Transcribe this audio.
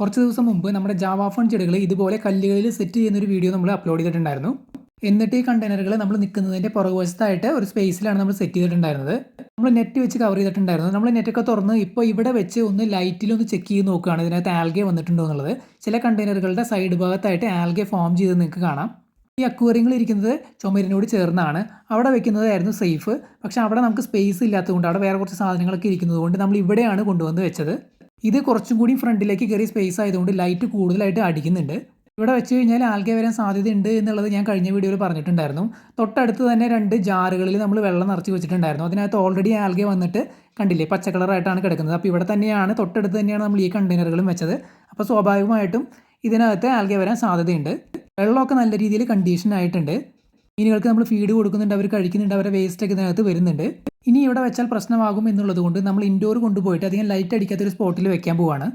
കുറച്ച് ദിവസം മുമ്പ് നമ്മുടെ ജാവാ ഫോൺ ചെടികൾ ഇതുപോലെ കല്ലുകളിൽ സെറ്റ് ചെയ്യുന്ന ഒരു വീഡിയോ നമ്മൾ അപ്ലോഡ് ചെയ്തിട്ടുണ്ടായിരുന്നു. എന്നിട്ട് ഈ കണ്ടെയ്നറുകൾ നമ്മൾ നിൽക്കുന്നതിന്റെ പുറകുവശത്തായിട്ട് ഒരു സ്പേസിലാണ് നമ്മൾ സെറ്റ് ചെയ്തിട്ടുണ്ടായിരുന്നത്. നമ്മൾ നെറ്റ് വെച്ച് കവർ ചെയ്തിട്ടുണ്ടായിരുന്നു. നമ്മൾ നെറ്റൊക്കെ തുറന്ന് ഇപ്പോൾ ഇവിടെ വെച്ച് ഒന്ന് ലൈറ്റിലൊന്ന് ചെക്ക് ചെയ്ത് നോക്കുകയാണ്. ഇതിനകത്ത് ആൽഗെ വന്നിട്ടുണ്ടോ എന്നുള്ളത്. ചില കണ്ടെയ്നറുകളുടെ സൈഡ് ഭാഗത്തായിട്ട് ആൽഗെ ഫോം ചെയ്ത് നിങ്ങൾക്ക് കാണാം. ഈ അക്വേറിയങ്ങൾ ഇരിക്കുന്നത് ചുമരിനോട് ചേർന്നാണ്. അവിടെ വെക്കുന്നതായിരുന്നു സേഫ് പക്ഷേ അവിടെ നമുക്ക് സ്പേസ് ഇല്ലാത്തതുകൊണ്ട് അവിടെ വേറെ കുറച്ച് സാധനങ്ങളൊക്കെ ഇരിക്കുന്നതുകൊണ്ട് നമ്മൾ ഇവിടെയാണ് കൊണ്ടുവന്ന് വെച്ചത്. ഇത് കുറച്ചും കൂടി ഫ്രണ്ടിലേക്ക് കയറി സ്പേസ് ആയതുകൊണ്ട് ലൈറ്റ് കൂടുതലായിട്ട് അടിക്കുന്നുണ്ട്. ഇവിടെ വെച്ച് കഴിഞ്ഞാൽ ആൽഗെ വരാൻ സാധ്യതയുണ്ട് എന്നുള്ളത് ഞാൻ കഴിഞ്ഞ വീഡിയോയിൽ പറഞ്ഞിട്ടുണ്ടായിരുന്നു. തൊട്ടടുത്ത് തന്നെ രണ്ട് ജാറുകളിൽ നമ്മൾ വെള്ളം നിറച്ച് വെച്ചിട്ടുണ്ടായിരുന്നു. അതിനകത്ത് ഓൾറെഡി ആൽഗെ വന്നിട്ട് കണ്ടില്ലേ പച്ച കളറായിട്ടാണ് കിടക്കുന്നത്. അപ്പോൾ ഇവിടെ തന്നെയാണ് തൊട്ടടുത്ത് തന്നെയാണ് നമ്മൾ ഈ കണ്ടെയ്നറുകളും വെച്ചത്. അപ്പോൾ സ്വാഭാവികമായിട്ടും ഇതിനകത്ത് ആൽഗെ വരാൻ സാധ്യതയുണ്ട്. വെള്ളമൊക്കെ നല്ല രീതിയിൽ കണ്ടീഷൻ ആയിട്ടുണ്ട്. മീനുകൾക്ക് നമ്മൾ ഫീഡ് കൊടുക്കുന്നുണ്ട് അവർ കഴിക്കുന്നുണ്ട് അവരുടെ വേസ്റ്റ് ഒക്കെ ഇതിനകത്ത് വരുന്നുണ്ട്. ഇനി ഇവിടെ വെച്ചാൽ പ്രശ്നമാകും എന്നുള്ളത് കൊണ്ട് നമ്മൾ ഇൻഡോർ കൊണ്ടുപോയിട്ട് അധികം ലൈറ്റ് അടിക്കാത്തൊരു സ്പോട്ടിൽ വെക്കാൻ പോവാണ്.